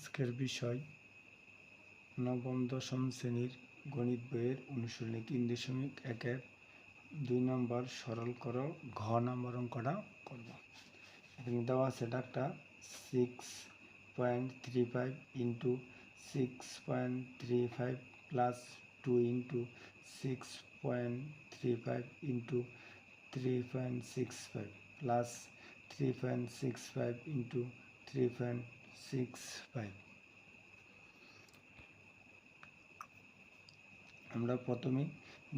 আজকের বিষয় নবম দশম শ্রেণির গণিত বইয়ের অনুশীলনী তিন দশমিক একের দুই নম্বর সরল করো, ঘ নম্বর অঙ্কটা করব। এখানে দেওয়া আছে ডাকটা six point three five into six point three five plus two into six point three five into three point six five plus three point six five into three point six five আমরা প্রথমে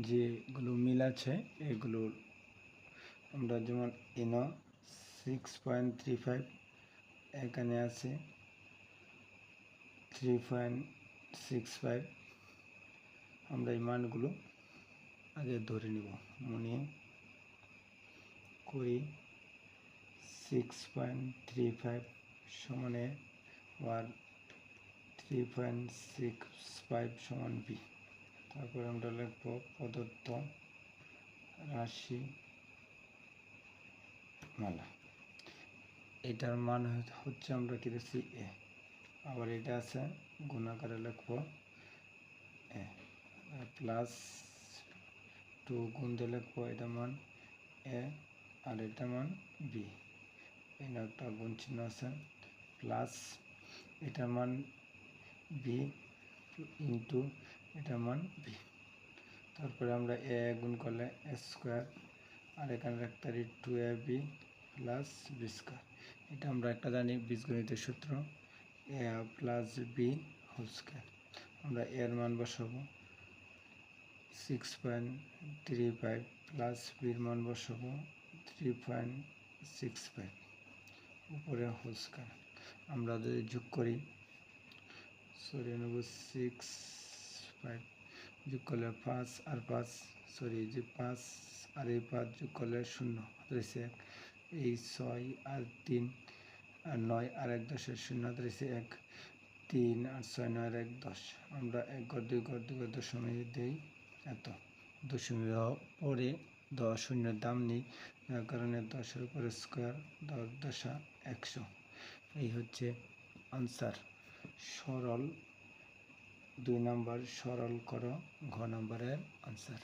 যেগুলো মিল আছে, এগুলো আমরা যেমন এন six point three five এখানে আছে থ্রি পয়েন্ট সিক্স ফাইভ আমরা এই মানগুলো আগে ধরে নিব। মনে করি সিক্স পয়েন্ট থ্রি ফাইভ সমানে one, three point six five সমান বি। তারপরে আমরা লিখব প্রদত্ত রাশি মালা। এটার মান হচ্ছে আমরা কি দিচ্ছি এ। আবার এটা আছে গুণাকারে লিখব এ। প্লাস টু গুণ দিয়ে লিখব এটা মান এ আর এটা মান বি। এখানে একটা গুণ চিহ্ন আছে। প্লাস এটার মান বি ইন্টু এটার মান বি তারপরে আমরা এ গুণ করলে এ স্কোয়ার আর এখানে রাখতে পারি two A B plus B square এটা আমরা একটা জানি বীজগণিতের সূত্র। A plus B whole square আমরা এর মান বসাবো। Six point three five plus বির মান বসাবো। থ্রি পয়েন্ট সিক্স ফাইভ উপরে হোল স্কোয়ার আমরা যদি যোগ করি সরি নেব সিক্স ফাইভ যোগ করলে পাঁচ আর পাঁচ সরি যে পাঁচ আর এই পাঁচ যোগ করলে শূন্য রয়েছে এক। এই ছয় আর তিন আর নয় আর এক দশের শূন্য রয়েছে এক। তিন আর ছয় নয় আর এক দশ। আমরা এক ঘর, দুই ঘর দুই ঘর দশমিক দিই। এত। দশমিক পরে দশ শূন্যের দাম নেই, যার কারণে দশের উপরে স্কোয়ার দশ দশা একশো। এই হচ্ছে আনসার। সরল দুই নাম্বার সরল করো ঘ নম্বরের আনসার।